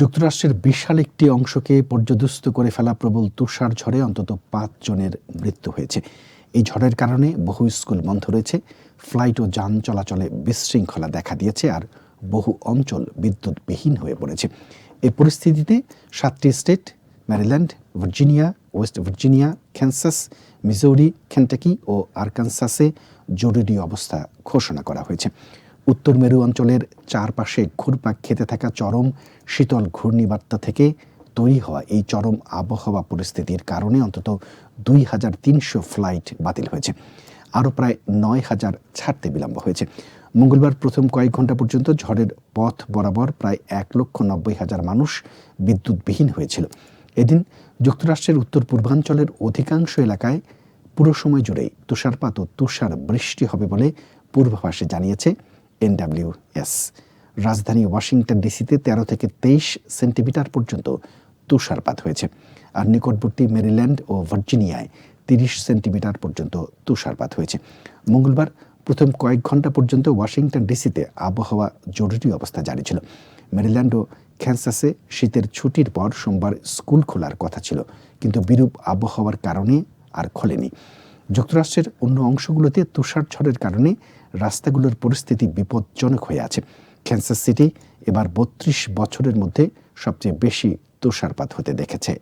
যুক্তরাষ্ট্রের বিশাল একটি অংশকে পর্যদস্ত করে ফেলা প্রবল তুষার ঝড়ে অন্তত পাঁচ জনের মৃত্যু হয়েছে। এই ঝড়ের কারণে বহু স্কুল বন্ধ রয়েছে, ফ্লাইট ও যান চলাচলে বিশৃঙ্খলা দেখা দিয়েছে আর বহু অঞ্চল বিদ্যুৎবিহীন হয়ে পড়েছে। এই পরিস্থিতিতে সাতটি state, Maryland, Virginia, West Virginia, Kansas, Missouri Kentucky ও আরকানসাসে জরুরি অবস্থা ঘোষণা করা হয়েছে। উত্তর মেরু অঞ্চলের চারপাশে ঘুরপাক খেতে থাকা চরম শীতল ঘূর্ণিবার্তা থেকে তৈরি হওয়া এই চরম আবহাওয়া পরিস্থিতির কারণে অন্তত দুই হাজার তিনশো ফ্লাইট বাতিল হয়েছে। আরও প্রায় নয় হাজার ছাড়তে বিলম্ব হয়েছে। মঙ্গলবার প্রথম কয়েক ঘণ্টা পর্যন্ত ঝড়ের পথ বরাবর প্রায় এক লক্ষ নব্বই হাজার মানুষ বিদ্যুৎবিহীন হয়েছিল। এদিন যুক্তরাষ্ট্রের উত্তর পূর্বাঞ্চলের অধিকাংশ এলাকায় পুরো সময় জুড়েই তুষারপাত ও তুষার বৃষ্টি হবে বলে পূর্বাভাসে জানিয়েছে এনডাব্লিউএস রাজধানী ওয়াশিংটন ডিসিতে তেরো থেকে তেইশ সেন্টিমিটার পর্যন্ত তুষারপাত হয়েছে। আর নিকটবর্তী মেরিল্যান্ড ও ভার্জিনিয়ায় তিরিশ সেন্টিমিটার পর্যন্ত তুষারপাত হয়েছে। মঙ্গলবার প্রথম কয়েক ঘণ্টা পর্যন্ত ওয়াশিংটন ডিসিতে আবহাওয়া জরুরি অবস্থা জারি ছিল। মেরিল্যান্ড ও ক্যান্সাসে শীতের ছুটির পর সোমবার স্কুল খোলার কথা ছিল। কিন্তু বিরূপ আবহাওয়ার কারণে আর খোলেনি। যুক্তরাষ্ট্রের অন্য অংশগুলোতে তুষার ঝড়ের কারণে রাস্তাগুলোর পরিস্থিতি বিপজ্জনক হয়ে আছে। ক্যান্সার সিটি এবার বত্রিশ বছরের মধ্যে সবচেয়ে বেশি তুষারপাত হতে দেখেছে।